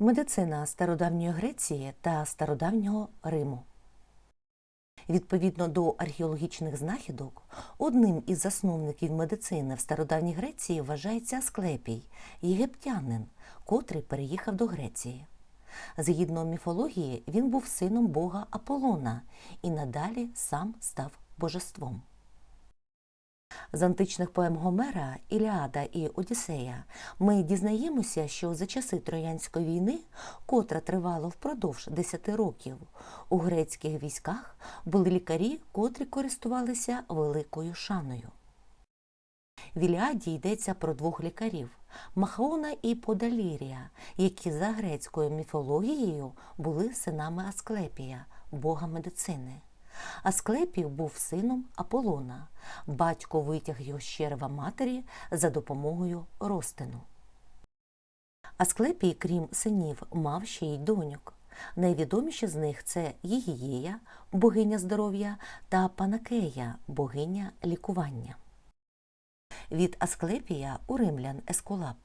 Медицина стародавньої Греції та стародавнього Риму. Відповідно до археологічних знахідок, одним із засновників медицини в стародавній Греції вважається Асклепій, єгиптянин, котрий переїхав до Греції. Згідно міфології, він був сином бога Аполлона і надалі сам став божеством. З античних поем Гомера, Іліада і Одіссея ми дізнаємося, що за часи Троянської війни, котра тривала впродовж 10 років, у грецьких військах були лікарі, котрі користувалися великою шаною. В Іліаді йдеться про двох лікарів Махаона і Подалірія, які за грецькою міфологією були синами Асклепія, бога медицини. Асклепій був сином Аполлона. Батько витяг його з черева матері за допомогою розтину. Асклепій, крім синів, мав ще й доньок. Найвідоміші з них це Єгієя, богиня здоров'я, та Панакея, богиня лікування. Від Асклепія у римлян Ескулап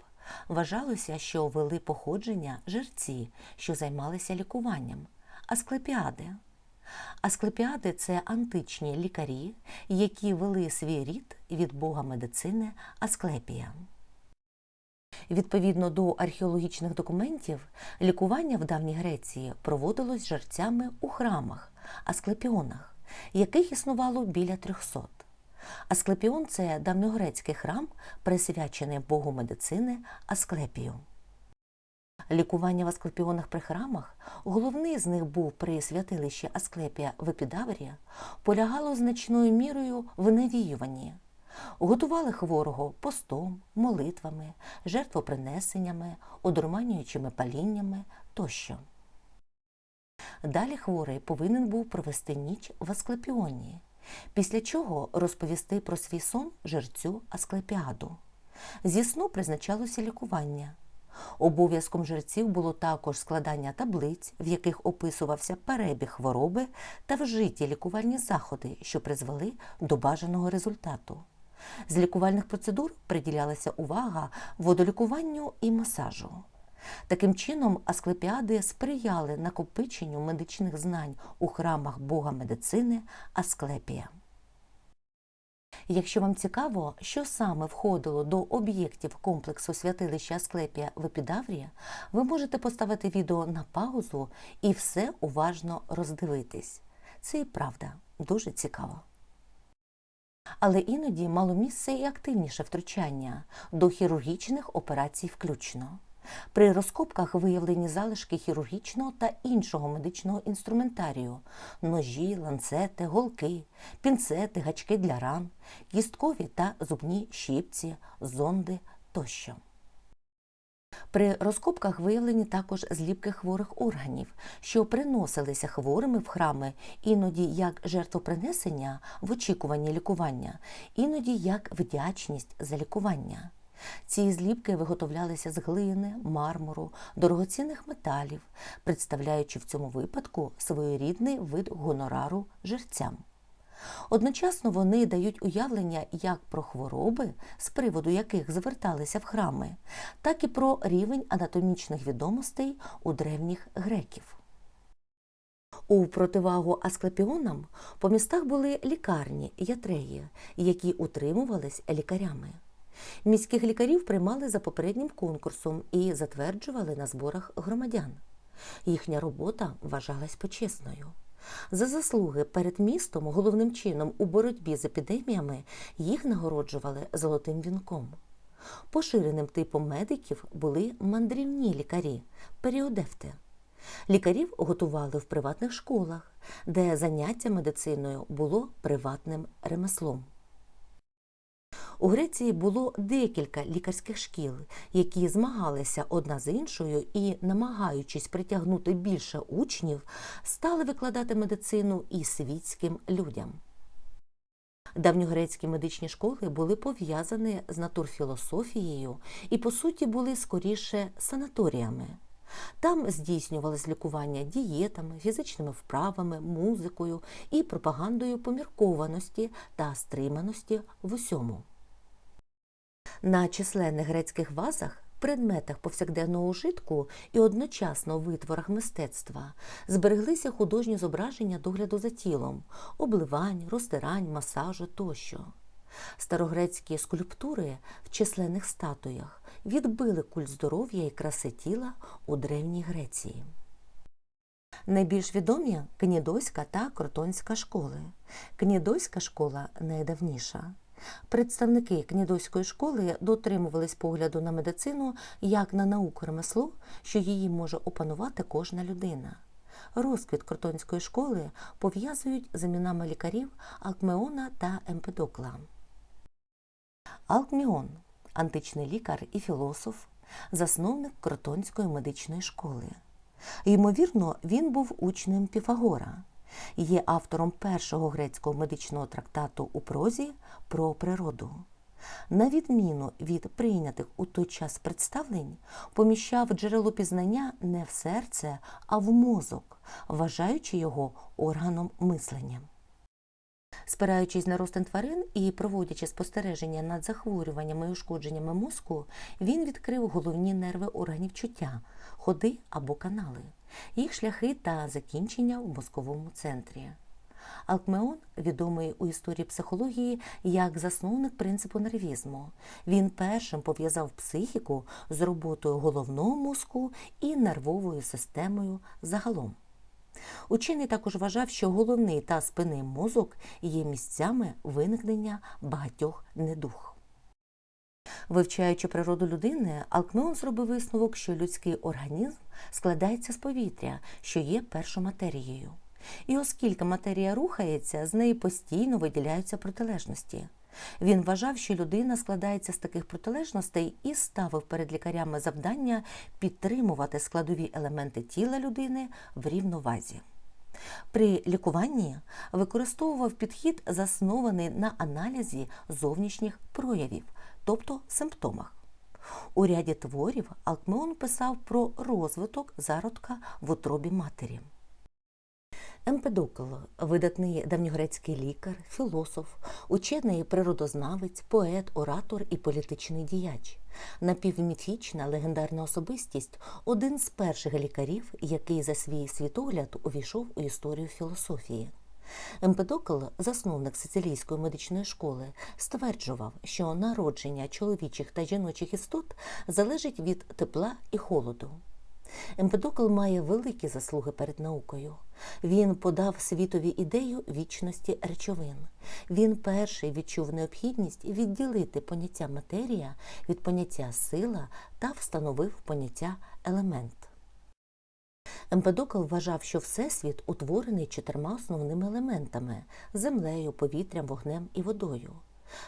вважалося, що вели походження жерці, що займалися лікуванням, асклепіади. Асклепіади це античні лікарі, які вели свій рід від бога медицини Асклепія. Відповідно до археологічних документів, лікування в давній Греції проводилось жерцями у храмах, асклепіонах, яких існувало біля 300. Асклепіон це давньогрецький храм, присвячений богу медицини Асклепію. Лікування в Асклепіонах при храмах, головний з них був при святилищі Асклепія в Епідаврі, полягало значною мірою в навіюванні. Готували хворого постом, молитвами, жертвопринесеннями, одурманюючими паліннями тощо. Далі хворий повинен був провести ніч в Асклепіоні, після чого розповісти про свій сон жерцю Асклепіаду. Зі сну призначалося лікування. Обов'язком жерців було також складання таблиць, в яких описувався перебіг хвороби та вжиті лікувальні заходи, що призвели до бажаного результату. З лікувальних процедур приділялася увага водолікуванню і масажу. Таким чином, асклепіади сприяли накопиченню медичних знань у храмах бога медицини Асклепія. Якщо вам цікаво, що саме входило до об'єктів комплексу святилища Асклепія в Епідаврії, ви можете поставити відео на паузу і все уважно роздивитись. Це і правда дуже цікаво. Але іноді мало місце і активніше втручання до хірургічних операцій включно. При розкопках виявлені залишки хірургічного та іншого медичного інструментарію ножі, ланцети, голки, пінцети, гачки для ран, кісткові та зубні щіпці, зонди тощо. При розкопках виявлені також зліпки хворих органів, що приносилися хворими в храми іноді як жертвопринесення в очікуванні лікування, іноді як вдячність за лікування. Ці зліпки виготовлялися з глини, мармуру, дорогоцінних металів, представляючи в цьому випадку своєрідний вид гонорару жерцям. Одночасно вони дають уявлення як про хвороби, з приводу яких зверталися в храми, так і про рівень анатомічних відомостей у древніх греків. У противагу асклепіонам по містах були лікарні, ятреї, які утримувались лікарями. Міських лікарів приймали за попереднім конкурсом і затверджували на зборах громадян. Їхня робота вважалась почесною. За заслуги перед містом, головним чином у боротьбі з епідеміями, їх нагороджували золотим вінком. Поширеним типом медиків були мандрівні лікарі, періодефти. Лікарів готували в приватних школах, де заняття медициною було приватним ремеслом. У Греції було декілька лікарських шкіл, які змагалися одна з іншою і, намагаючись притягнути більше учнів, стали викладати медицину і світським людям. Давньогрецькі медичні школи були пов'язані з натурфілософією і, по суті, були скоріше санаторіями. Там здійснювалось лікування дієтами, фізичними вправами, музикою і пропагандою поміркованості та стриманості в усьому. На численних грецьких вазах предметах повсякденного ужитку і одночасно витворах мистецтва збереглися художні зображення догляду за тілом, обливань, розтирань, масажу тощо. Старогрецькі скульптури в численних статуях відбили культ здоров'я і краси тіла у Древній Греції. Найбільш відомі Кнідоська та Кротонська школи. Кнідоська школа найдавніша. Представники Кнідоської школи дотримувались погляду на медицину як на науку ремесло, що її може опанувати кожна людина. Розквіт Кротонської школи пов'язують з іменами лікарів Алкмеона та Емпедокла. Алкміон античний лікар і філософ, засновник Кротонської медичної школи. Ймовірно, він був учнем Піфагора, є автором першого грецького медичного трактату у прозі про природу. На відміну від прийнятих у той час представлень, поміщав джерело пізнання не в серце, а в мозок, вважаючи його органом мислення. Спираючись на ростин тварин і проводячи спостереження над захворюваннями і ушкодженнями мозку, він відкрив головні нерви органів чуття, ходи або канали, їх шляхи та закінчення в мозковому центрі. Алкмеон відомий у історії психології як засновник принципу нервізму. Він першим пов'язав психіку з роботою головного мозку і нервовою системою загалом. Учений також вважав, що головний та спинний мозок є місцями виникнення багатьох недух. Вивчаючи природу людини, Алкмеон зробив висновок, що людський організм складається з повітря, що є першоматерією. І оскільки матерія рухається, з неї постійно виділяються протилежності. Він вважав, що людина складається з таких протилежностей і ставив перед лікарями завдання підтримувати складові елементи тіла людини в рівновазі. При лікуванні використовував підхід, заснований на аналізі зовнішніх проявів, тобто симптомах. У ряді творів Алкмеон писав про розвиток зародка в утробі матері. Емпедокл видатний давньогрецький лікар, філософ, учений природознавець, поет, оратор і політичний діяч, напівміфічна легендарна особистість, один з перших лікарів, який за свій світогляд увійшов у історію філософії. Емпедокл, засновник сицилійської медичної школи, стверджував, що народження чоловічих та жіночих істот залежить від тепла і холоду. Емпедокл має великі заслуги перед наукою. Він подав світові ідею вічності речовин. Він перший відчув необхідність відділити поняття матерія від поняття сила та встановив поняття елемент. Емпедокл вважав, що Всесвіт утворений чотирма основними елементами землею, повітрям, вогнем і водою.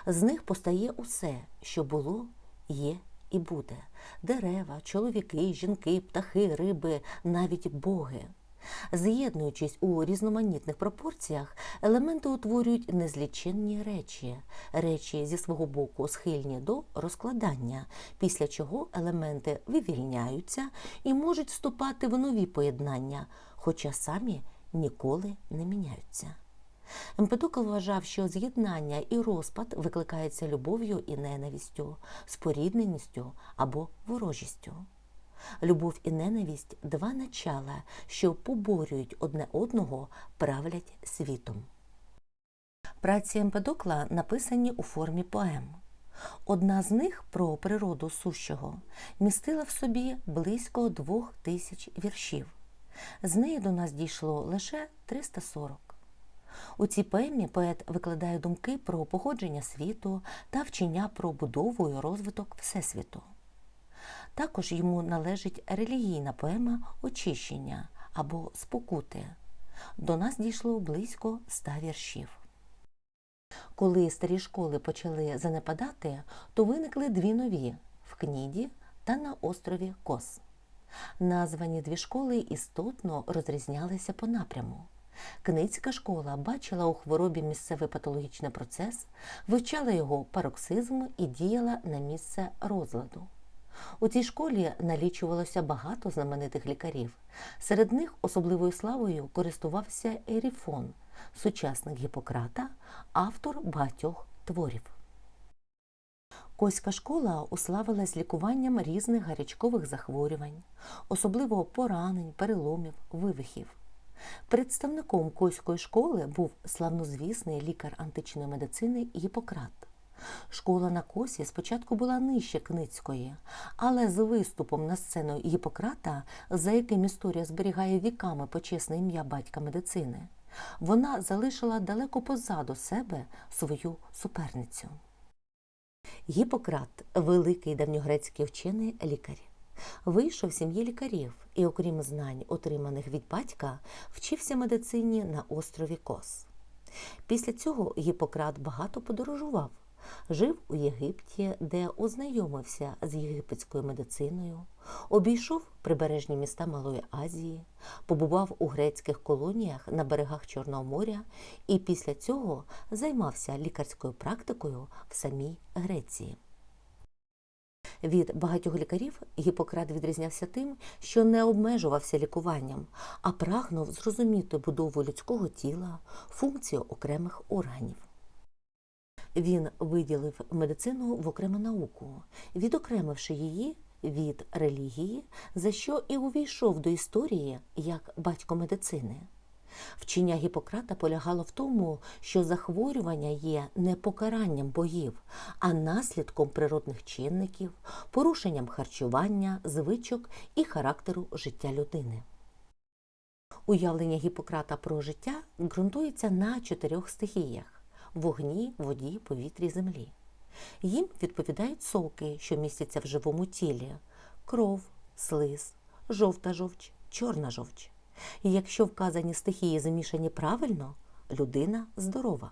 З них постає усе, що було, є і буде дерева, чоловіки, жінки, птахи, риби, навіть боги. З'єднуючись у різноманітних пропорціях, елементи утворюють незліченні речі, речі зі свого боку схильні до розкладання, після чого елементи вивільняються і можуть вступати в нові поєднання, хоча самі ніколи не міняються. Емпедокл вважав, що з'єднання і розпад викликається любов'ю і ненавістю, спорідненістю або ворожістю. Любов і ненависть два начала, що поборюють одне одного, правлять світом. Праці Емпедокла написані у формі поем. Одна з них про природу сущого містила в собі близько двох тисяч віршів. З неї до нас дійшло лише 340. У цій поемі поет викладає думки про походження світу та вчення про будову і розвиток Всесвіту. Також йому належить релігійна поема Очищення або Спокути. До нас дійшло близько ста віршів. Коли старі школи почали занепадати, то виникли дві нові в Кніді та на острові Кос. Названі дві школи істотно розрізнялися по напряму. Кницька школа бачила у хворобі місцевий патологічний процес, вивчала його пароксизм і діяла на місце розладу. У цій школі налічувалося багато знаменитих лікарів. Серед них особливою славою користувався Еріфон, сучасник Гіппократа, автор багатьох творів. Коська школа уславилась лікуванням різних гарячкових захворювань, особливо поранень, переломів, вивихів. Представником Коської школи був славнозвісний лікар античної медицини Гіппократ. Школа на Косі спочатку була нижче Кницької, але з виступом на сцену Гіппократа, за яким історія зберігає віками почесне ім'я батька медицини, вона залишила далеко позаду себе свою суперницю. Гіппократ – великий давньогрецький вчений лікар. Вийшов з сім'ї лікарів і, окрім знань, отриманих від батька, вчився медицині на острові Кос. Після цього Гіппократ багато подорожував. Жив у Єгипті, де ознайомився з єгипетською медициною, обійшов прибережні міста Малої Азії, побував у грецьких колоніях на берегах Чорного моря і після цього займався лікарською практикою в самій Греції. Від багатьох лікарів Гіппократ відрізнявся тим, що не обмежувався лікуванням, а прагнув зрозуміти будову людського тіла, функцію окремих органів. Він виділив медицину в окрему науку, відокремивши її від релігії, за що і увійшов до історії як батько медицини. Вчення Гіппократа полягало в тому, що захворювання є не покаранням богів, а наслідком природних чинників, порушенням харчування, звичок і характеру життя людини. Уявлення Гіппократа про життя ґрунтується на чотирьох стихіях вогні, воді, повітрі, землі. Їм відповідають соки, що містяться в живому тілі кров, слиз, жовта жовч, чорна жовч. І якщо вказані стихії замішані правильно, людина здорова.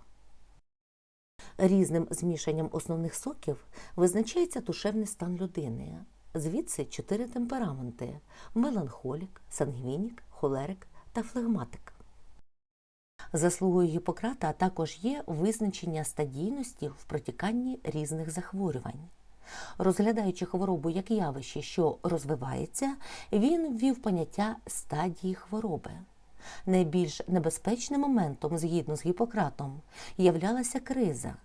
Різним змішанням основних соків визначається душевний стан людини. Звідси чотири темпераменти меланхолік, сангвінік, холерик та флегматик. Заслугою Гіппократа також є визначення стадійності в протіканні різних захворювань. Розглядаючи хворобу як явище, що розвивається, він ввів поняття стадії хвороби. Найбільш небезпечним моментом, згідно з Гіппократом, являлася криза.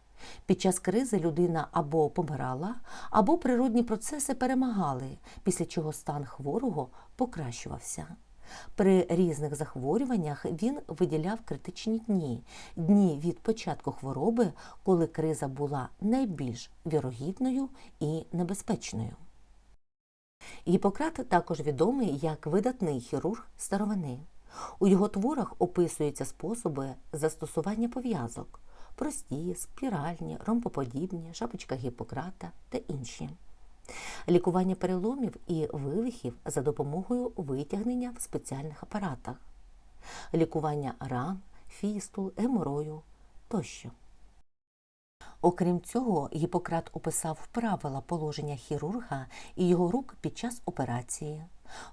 Під час кризи людина або помирала, або природні процеси перемагали, після чого стан хворого покращувався. При різних захворюваннях він виділяв критичні дні, дні від початку хвороби, коли криза була найбільш вірогідною і небезпечною. Гіппократ також відомий як видатний хірург старовини. У його творах описуються способи застосування пов'язок прості, спіральні, ромбоподібні, шапочка Гіппократа та інші лікування переломів і вивихів за допомогою витягнення в спеціальних апаратах, лікування ран, фістул, геморою тощо. Окрім цього, Гіппократ описав правила положення хірурга і його рук під час операції,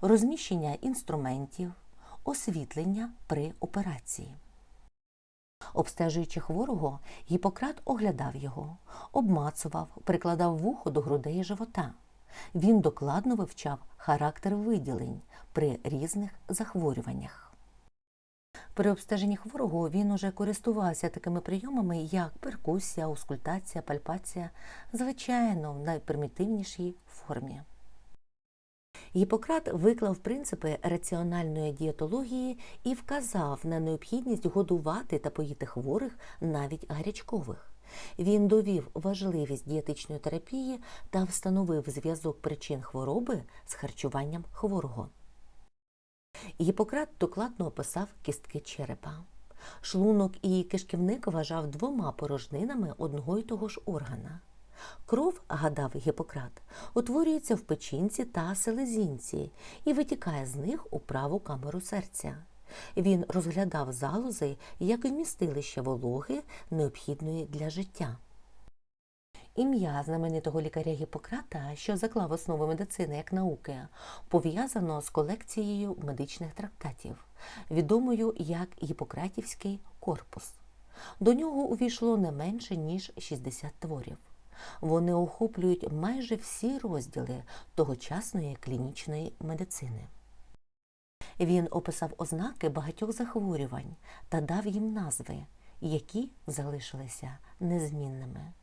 розміщення інструментів, освітлення при операції. Обстежуючи хворого, Гіппократ оглядав його, обмацував, прикладав вухо до грудей і живота. Він докладно вивчав характер виділень при різних захворюваннях. При обстеженні хворого він уже користувався такими прийомами, як перкусія, аускультація, пальпація, звичайно, в найпримітивнішій формі. Гіппократ виклав принципи раціональної дієтології і вказав на необхідність годувати та поїти хворих навіть гарячкових. Він довів важливість дієтичної терапії та встановив зв'язок причин хвороби з харчуванням хворого. Гіппократ докладно описав кістки черепа. Шлунок і кишківник вважав двома порожнинами одного й того ж органа. Кров, гадав Гіппократ, утворюється в печінці та селезінці і витікає з них у праву камеру серця. Він розглядав залози як вмістилище вологи, необхідної для життя. Ім'я знаменитого лікаря Гіппократа, що заклав основи медицини як науки, пов'язано з колекцією медичних трактатів, відомою як Гіппократівський корпус. До нього увійшло не менше ніж 60 творів. Вони охоплюють майже всі розділи тогочасної клінічної медицини. Він описав ознаки багатьох захворювань та дав їм назви, які залишилися незмінними.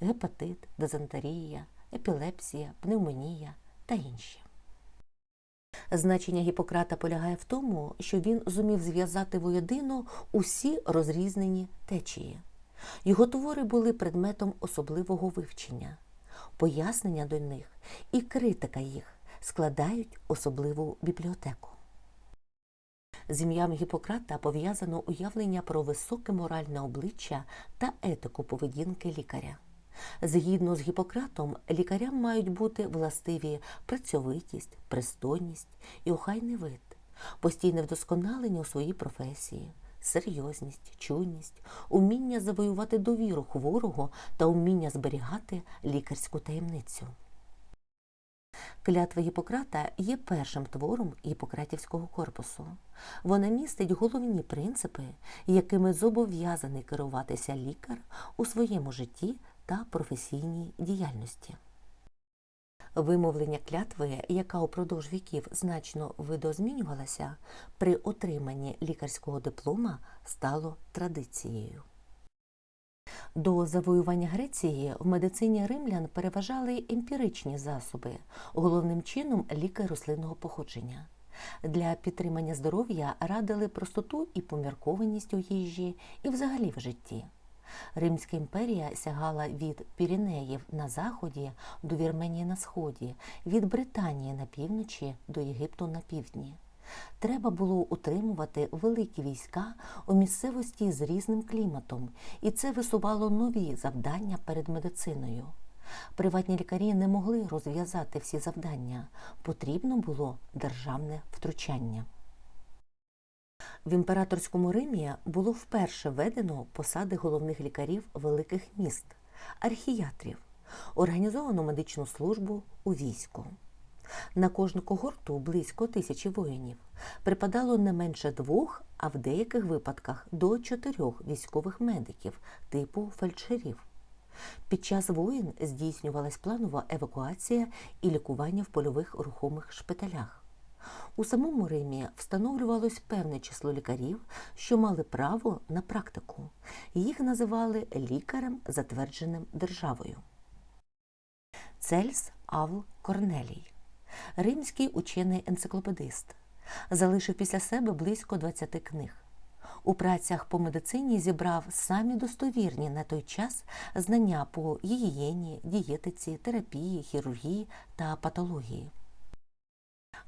гепатит, дизентерія, епілепсія, пневмонія та інші. Значення Гіппократа полягає в тому, що він зумів зв'язати воєдино усі розрізнені течії. Його твори були предметом особливого вивчення, пояснення до них і критика їх складають особливу бібліотеку. З ім'ям Гіппократа пов'язано уявлення про високе моральне обличчя та етику поведінки лікаря. Згідно з Гіппократом, лікарям мають бути властиві працьовитість, пристойність і охайний вид, постійне вдосконалення у своїй професії, серйозність, чуйність, уміння завоювати довіру хворого та уміння зберігати лікарську таємницю. Клятва Гіппократа є першим твором Гіппократівського корпусу. Вона містить головні принципи, якими зобов'язаний керуватися лікар у своєму житті та професійній діяльності. Вимовлення клятви, яка упродовж віків значно видозмінювалася, при отриманні лікарського диплома стало традицією. До завоювання Греції в медицині римлян переважали емпіричні засоби, головним чином ліки рослинного походження. Для підтримання здоров'я радили простоту і поміркованість у їжі і взагалі в житті. Римська імперія сягала від Піренеїв на заході до Вірменії на сході, від Британії на півночі до Єгипту на півдні. Треба було утримувати великі війська у місцевості з різним кліматом, і це висувало нові завдання перед медициною. Приватні лікарі не могли розв'язати всі завдання, потрібно було державне втручання. В імператорському Римі було вперше введено посади головних лікарів великих міст, архіятрів, організовано медичну службу у війську. На кожну когорту близько тисячі воїнів припадало не менше двох, а в деяких випадках до чотирьох військових медиків типу фельдшерів. Під час воїн здійснювалась планова евакуація і лікування в польових рухомих шпиталях. У самому Римі встановлювалось певне число лікарів, що мали право на практику. Їх називали лікарем, затвердженим державою. Цельс Авл Корнелій римський учений енциклопедист, залишив після себе близько 20 книг. У працях по медицині зібрав самі достовірні на той час знання по гігієні, дієтиці, терапії, хірургії та патології.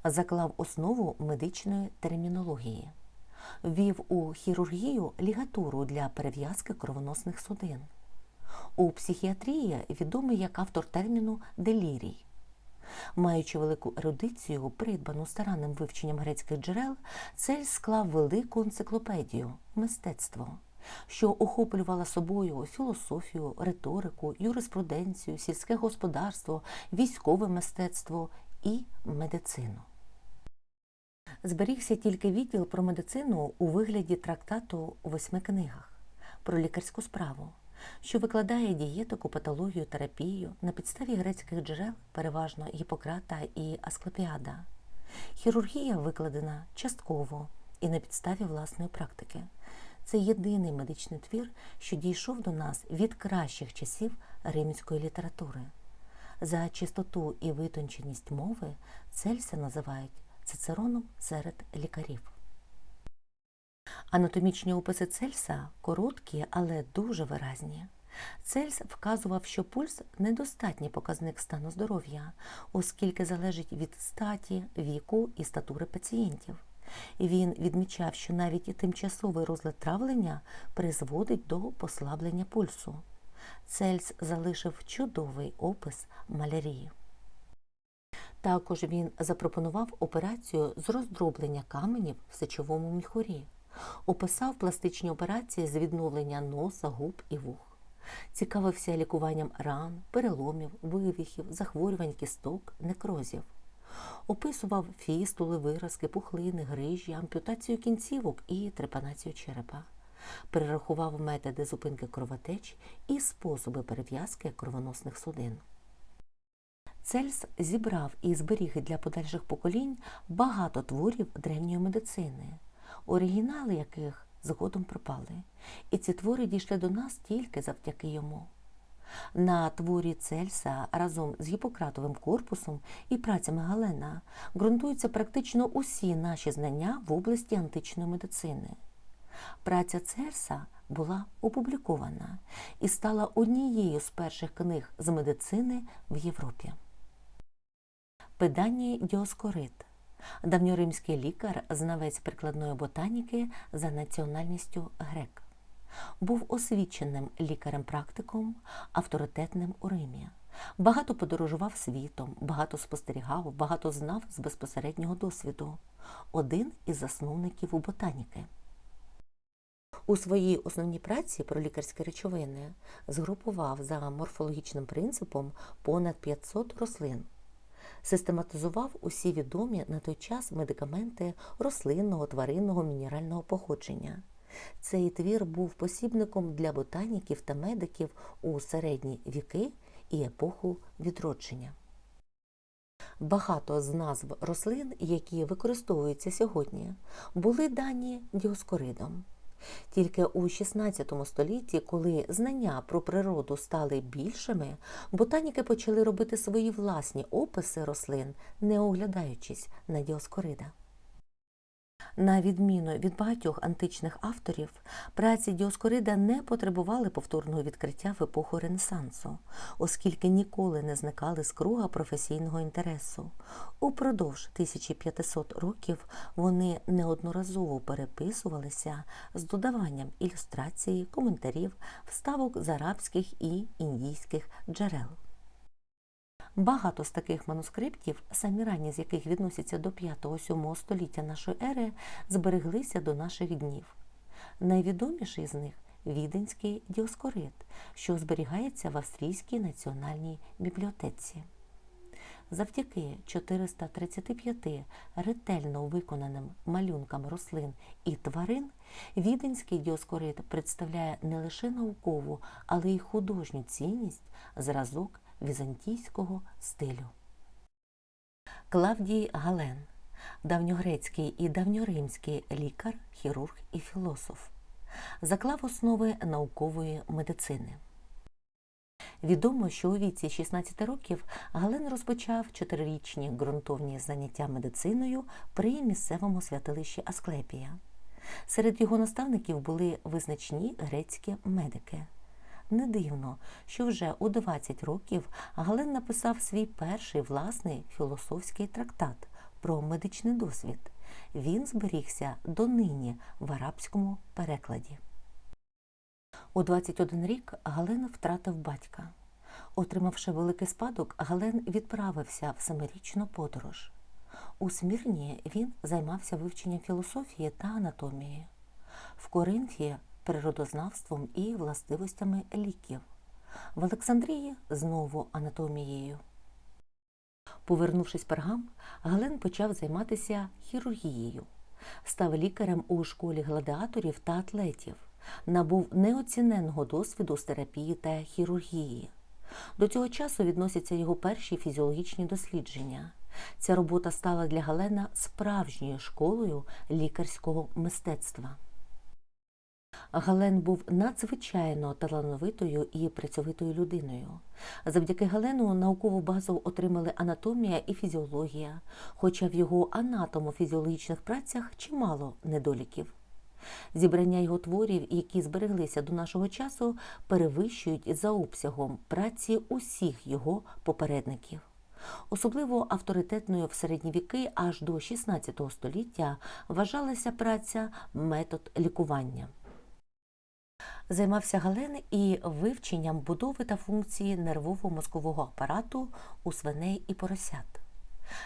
Заклав основу медичної термінології, ввів у хірургію лігатуру для перев'язки кровоносних судин. У психіатрії відомий як автор терміну делірій. Маючи велику ерудицію, придбану старанним вивченням грецьких джерел, Цель склав велику енциклопедію мистецтво, що охоплювала собою філософію, риторику, юриспруденцію, сільське господарство, військове мистецтво і медицину. Зберігся тільки відділ про медицину у вигляді трактату у восьми книгах про лікарську справу що викладає дієтику, патологію, терапію на підставі грецьких джерел, переважно Гіппократа і Асклепіада. Хірургія викладена частково і на підставі власної практики. Це єдиний медичний твір, що дійшов до нас від кращих часів римської літератури. За чистоту і витонченість мови Цельса називають цицероном серед лікарів. Анатомічні описи Цельса короткі, але дуже виразні. Цельс вказував, що пульс недостатній показник стану здоров'я, оскільки залежить від статі, віку і статури пацієнтів. Він відмічав, що навіть тимчасовий розлад травлення призводить до послаблення пульсу. Цельс залишив чудовий опис малярії. Також він запропонував операцію з роздроблення каменів в сечовому міхурі описав пластичні операції з відновлення носа, губ і вух, цікавився лікуванням ран, переломів, вивіхів, захворювань кісток, некрозів, описував фістули, виразки, пухлини, грижі, ампутацію кінцівок і трепанацію черепа. Перерахував методи зупинки кровотеч і способи перев'язки кровоносних судин. Цельс зібрав і зберіг для подальших поколінь багато творів древньої медицини, оригінали яких згодом пропали, і ці твори дійшли до нас тільки завдяки йому. На творі Цельса разом з Гіппократовим корпусом і працями Галена ґрунтуються практично усі наші знання в області античної медицини. Праця Цельса була опублікована і стала однією з перших книг з медицини в Європі. Педаній Діоскорид давньоримський лікар, знавець прикладної ботаніки за національністю грек. Був освіченим лікарем-практиком, авторитетним у Римі. Багато подорожував світом, багато спостерігав, багато знав з безпосереднього досвіду. Один із засновників ботаніки. У своїй основній праці про лікарські речовини згрупував за морфологічним принципом понад 500 рослин. Систематизував усі відомі на той час медикаменти рослинного, тваринного, мінерального походження. Цей твір був посібником для ботаніків та медиків у середні віки і епоху відродження. Багато з назв рослин, які використовуються сьогодні, були дані діоскоридом. Тільки у XVI столітті, коли знання про природу стали більшими, ботаніки почали робити свої власні описи рослин, не оглядаючись на діоскорида. На відміну від багатьох античних авторів, праці Діоскорида не потребували повторного відкриття в епоху Ренесансу, оскільки ніколи не зникали з круга професійного інтересу. Упродовж 1500 років вони неодноразово переписувалися з додаванням ілюстрації, коментарів, вставок з арабських і індійських джерел. Багато з таких манускриптів, самі ранні з яких відносяться до 5-7 століття нашої ери, збереглися до наших днів. Найвідоміший з них віденський діоскорид, що зберігається в Австрійській національній бібліотеці. Завдяки 435 ретельно виконаним малюнкам рослин і тварин, віденський діоскорид представляє не лише наукову, але й художню цінність, зразок візантійського стилю. Клавдій Гален давньогрецький і давньоримський лікар, хірург і філософ, заклав основи наукової медицини. Відомо, що у віці 16 років Гален розпочав чотирирічні ґрунтовні заняття медициною при місцевому святилищі Асклепія. Серед його наставників були визначні грецькі медики. Не дивно, що вже у 20 років Гален написав свій перший власний філософський трактат про медичний досвід. Він зберігся донині в арабському перекладі. У 21 рік Гален втратив батька. Отримавши великий спадок, Гален відправився в семирічну подорож. У Смірні він займався вивченням філософії та анатомії. В Коринфі природознавством і властивостями ліків, в Олександрії знову анатомією. Повернувшись пергам, Гален почав займатися хірургією, став лікарем у школі гладіаторів та атлетів, набув неоціненного досвіду з терапії та хірургії. До цього часу відносяться його перші фізіологічні дослідження. Ця робота стала для Галена справжньою школою лікарського мистецтва. Гален був надзвичайно талановитою і працьовитою людиною. Завдяки Галену наукову базу отримали анатомія і фізіологія, хоча в його анатомо-фізіологічних працях чимало недоліків. Зібрання його творів, які збереглися до нашого часу, перевищують за обсягом праці усіх його попередників. Особливо авторитетною в середні віки аж до XVI століття вважалася праця метод лікування. Займався Гален і вивченням будови та функції нервово-мозкового апарату у свиней і поросят.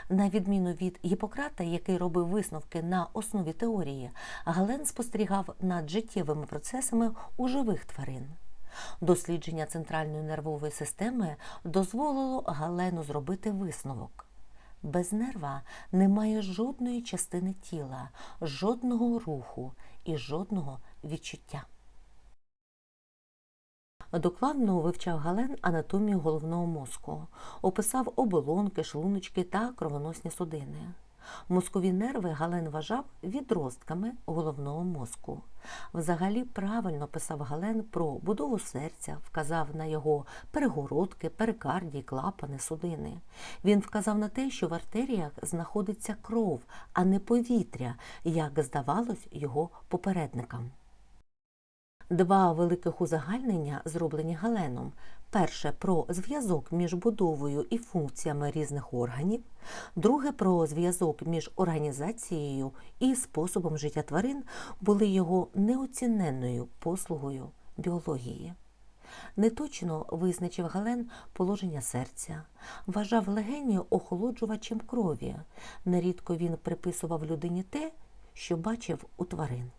На відміну від Гіппократа, який робив висновки на основі теорії, Гален спостерігав над життєвими процесами у живих тварин. Дослідження центральної нервової системи дозволило Галену зробити висновок. Без нерва немає жодної частини тіла, жодного руху і жодного відчуття. Докладно вивчав Гален анатомію головного мозку, описав оболонки, шлуночки та кровоносні судини. Мозкові нерви Гален вважав відростками головного мозку. Взагалі правильно писав Гален про будову серця, вказав на його перегородки, перикардії, клапани, судини. Він вказав на те, що в артеріях знаходиться кров, а не повітря, як здавалось його попередникам. Два великих узагальнення, зроблені Галеном. Перше про зв'язок між будовою і функціями різних органів, друге про зв'язок між організацією і способом життя тварин були його неоціненною послугою біології. Неточно визначив Гален положення серця, вважав легені охолоджувачем крові. Нерідко він приписував людині те, що бачив у тварин.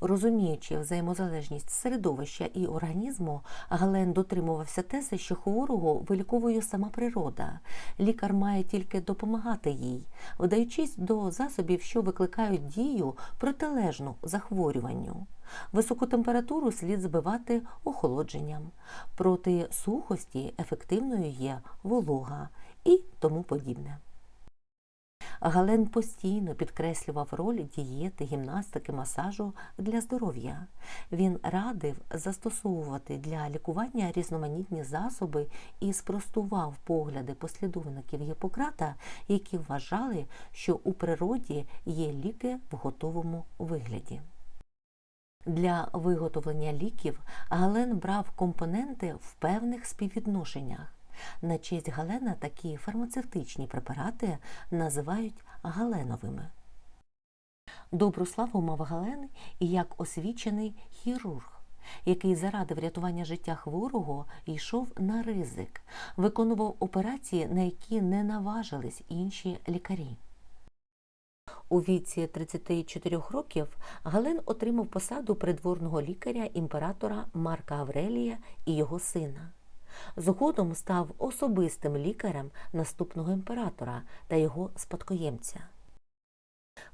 Розуміючи взаємозалежність середовища і організму, Гален дотримувався тези, що хворого виліковує сама природа. Лікар має тільки допомагати їй, вдаючись до засобів, що викликають дію протилежну захворюванню. Високу температуру слід збивати охолодженням. Проти сухості ефективною є волога і тому подібне. Гален постійно підкреслював роль дієти, гімнастики, масажу для здоров'я. Він радив застосовувати для лікування різноманітні засоби і спростував погляди послідовників Гіппократа, які вважали, що у природі є ліки в готовому вигляді. Для виготовлення ліків Гален брав компоненти в певних співвідношеннях. На честь Галена такі фармацевтичні препарати називають галеновими. Добру славу мав Гален і як освічений хірург, який заради врятування життя хворого йшов на ризик, виконував операції, на які не наважились інші лікарі. У віці 34 років Гален отримав посаду придворного лікаря імператора Марка Аврелія і його сина. Згодом став особистим лікарем наступного імператора та його спадкоємця.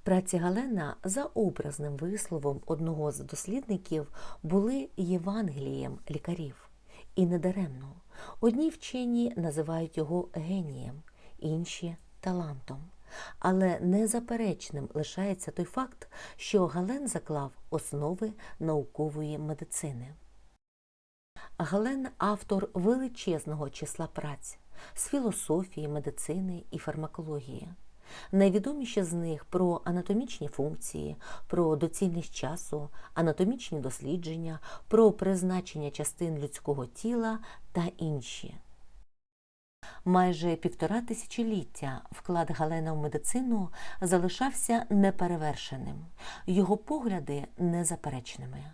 Праці Галена за образним висловом одного з дослідників були Євангелієм лікарів. І недаремно. Одні вчені називають його генієм, інші талантом. Але незаперечним лишається той факт, що Гален заклав основи наукової медицини. Гален автор величезного числа праць з філософії, медицини і фармакології. Найвідоміші з них про анатомічні функції, про доцільність часу, анатомічні дослідження, про призначення частин людського тіла та інші. Майже півтора тисячоліття вклад Галена в медицину залишався неперевершеним, його погляди незаперечними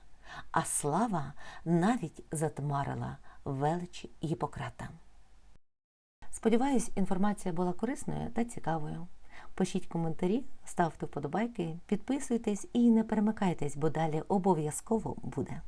а слава навіть затмарила велич Гіппократа. Сподіваюсь, інформація була корисною та цікавою. Пишіть коментарі, ставте вподобайки, підписуйтесь і не перемикайтесь, бо далі обов'язково буде.